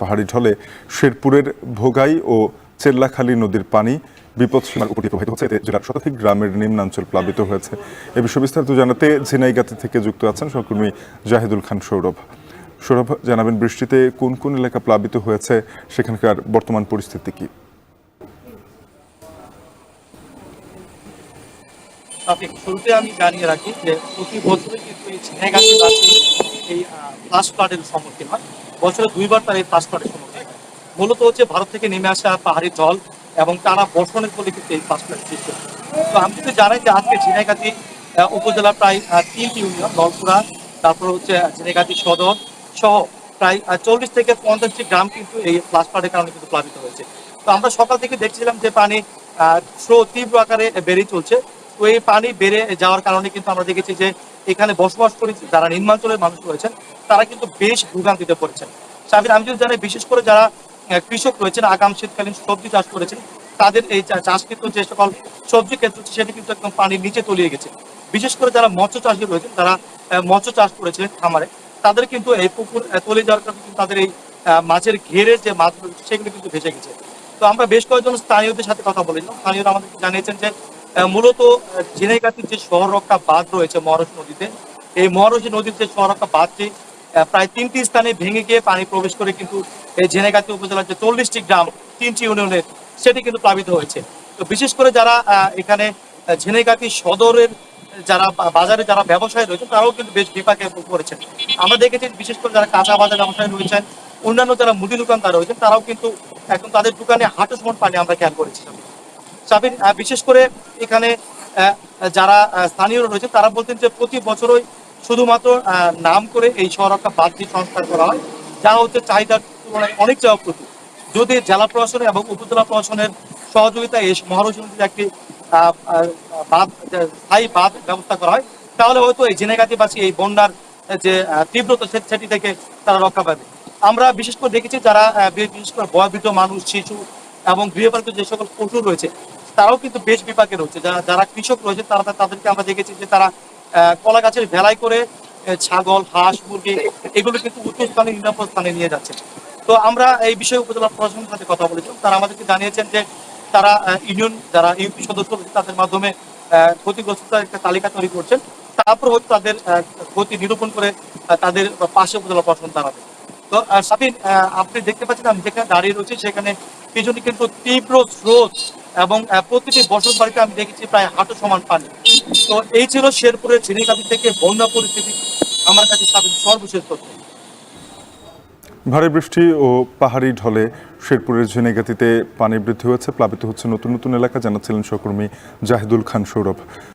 পাহাড়ি ঢলে শেরপুরের ভোগাই ও চেল্লাখালী নদীর পানি বিপদসীমার উপর প্রবাহিত হচ্ছে। এতে জেলার শতাধিক গ্রামের নিম্নাঞ্চল প্লাবিত হয়েছে। এ বিষয়ে বিস্তারিত জানাতে ঝিনাইগাতি থেকে যুক্ত আছেন সহকর্মী জাহিদুল খান সৌরভ। সৌরভ, জানাবেন বৃষ্টিতে কোন কোন এলাকা প্লাবিত হয়েছে? সেখানকার বর্তমান পরিস্থিতি কি? শুরুতে আমি জানিয়ে রাখি যে প্রতি বছরই কিন্তু এই ঝিনাইগাছিবাসী এই ফ্লাডের সম্মুখীন হয়। বছরে দুইবার তার এই ফ্লাশ ফ্লাডের সম্মুখীন মূলত হচ্ছে ভারত থেকে নেমে আসা পাহাড়ি জল এবং টানা বর্ষণের ফলে কিন্তু এই ফ্লাশ ফ্লাড সৃষ্টি তো আমি যদি জানাই যে আজকে ঝিনাইগাতি আহ, উপজেলার প্রায় তিনটি ইউনিয়ন নলপুরা তারপর হচ্ছে ঝিনাইগাতি সদর সহ প্রায় চল্লিশ থেকে পঞ্চাশটি গ্রাম কিন্তু এই ফ্লাশ কারণে কিন্তু প্লাবিত হয়েছে। তো আমরা সকাল থেকে দেখছিলাম যে পানি স্রো তীব্র আকারে বেড়ে চলছে। তো এই পানি বেড়ে যাওয়ার কারণে কিন্তু আমরা দেখেছি যে এখানে বসবাস করে, যারা নিম্নাঞ্চলের মানুষ রয়েছেন, তারা কিন্তু বেশ ভোগান্তিতে পড়েছেন। সাবির আমি যদি জানাই বিশেষ করে যারা কৃষক রয়েছেন, আগাম শীতকালীন সবজি চাষ করেছেন, তাদের এই চাষকৃত যে সকল সবজি ক্ষেত্র সেটা কিন্তু একদম পানির নিচে তলিয়ে গেছে। বিশেষ করে যারা মৎস্য চাষী রয়েছেন তারা মৎস্য চাষ করেছিলেন খামারে, তাদের কিন্তু এই পুকুর তলিয়ে যাওয়ার কারণে কিন্তু তাদের এই মাছের ঘেরে যে মাছ সেগুলো কিন্তু ভেসে গেছে। তো আমরা বেশ কয়েকজন স্থানীয়দের সাথে কথা বলেছিলাম স্থানীয়রা আমাদেরকে জানিয়েছেন যে মূলত ঝিনাইগাতির যে শহর রক্ষা বাঁধ রয়েছে মহারশী নদীতে, এই মহারশী নদীর যে শহর রক্ষা বাঁধটি প্রায় তিনটি স্থানে ভেঙে গিয়ে পানি প্রবেশ করে কিন্তু এই ঝিনাইগাতি উপজেলার যে চল্লিশটি গ্রাম, তিনটি ইউনিয়নের সেটি কিন্তু প্লাবিত হয়েছে। তো বিশেষ করে যারা এখানে ঝিনাইগাতি সদরের যারা বাজারে যারা ব্যবসায়ী রয়েছেন, তারাও কিন্তু বেশ বিপাকে পড়েছেন। আমরা দেখেছি বিশেষ করে যারা কাঁচা বাজার ব্যবসায়ী রয়েছেন, অন্যান্য যারা মুদি দোকানদার রয়েছেন, তারাও কিন্তু এখন তাদের দোকানে হাঁটু সমান পানি আমরা খেয়াল করেছিলাম আহ, বিশেষ করে এখানে যারা স্থানীয় রয়েছে তারা বলতেন যে প্রতি বছরই শুধুমাত্র নাম করে এই সড়কটা বাদটি সংস্কার করা হয় যা হচ্ছে চাহিদার তুলনায় অনেক চাওয়া প্রতি। যদি জেলা প্রশাসন এবং উপজেলা প্রশাসনের সহযোগিতায় এই মহারশী নদীর একটি বাঁধ স্থায়ী বাঁধ ব্যবস্থা করা হয় তাহলে হয়তো এই জেনেগাতিবাসী এই বন্যার যে তীব্রতা সেটি থেকে তারা রক্ষা পাবে। আমরা বিশেষ করে দেখেছি যারা বিশেষ করে বয়বৃদ্ধ মানুষ শিশু এবং গৃহপালিত যে সকল পশু রয়েছে তারাও কিন্তু বেশ বিপাকে রয়েছে। যারা যারা কৃষক রয়েছে তারা তাদেরকে আমরা দেখেছি যে তারা কলা গাছের ভেলাই করে ছাগল হাঁস মুরগি এগুলো কিন্তু উচ্চ স্থানে নিরাপদ স্থানে নিয়ে যাচ্ছে। তো আমরা এই বিষয়ে উপজেলা প্রশাসনের সাথে কথা বলেছিলাম তারা আমাদেরকে জানিয়েছেন যে তারা ইউনিয়ন যারা ইউপি সদস্য রয়েছে তাদের মাধ্যমে আহ, ক্ষতিগ্রস্ততার একটা তালিকা তৈরি করছেন। তারপর হয়তো তাদের ক্ষতি নিরূপণ করে তাদের পাশে উপজেলা প্রশাসন দাঁড়াবে। তো সাবিন আপনি দেখতে পাচ্ছেন আমি যেখানে দাঁড়িয়ে রয়েছি সেখানে পিছনে কিন্তু তীব্র স্রোত এবং প্রতিটি বসত বাড়িতে আমি দেখেছি প্রায় হাঁটু সমান পানি। তো এই ছিল শেরপুরের ঝিনিকাপি থেকে বন্যা পরিস্থিতি। আমার কাছে সর্বশেষ তথ্য। ভারী বৃষ্টি ও পাহাড়ি ঢলে শেরপুরের ঝিনেগাতিতে পানি বৃদ্ধি হয়েছে। প্লাবিত হচ্ছে নতুন নতুন এলাকা, জানাচ্ছিলেন সহকর্মী জাহিদুল খান সৌরভ।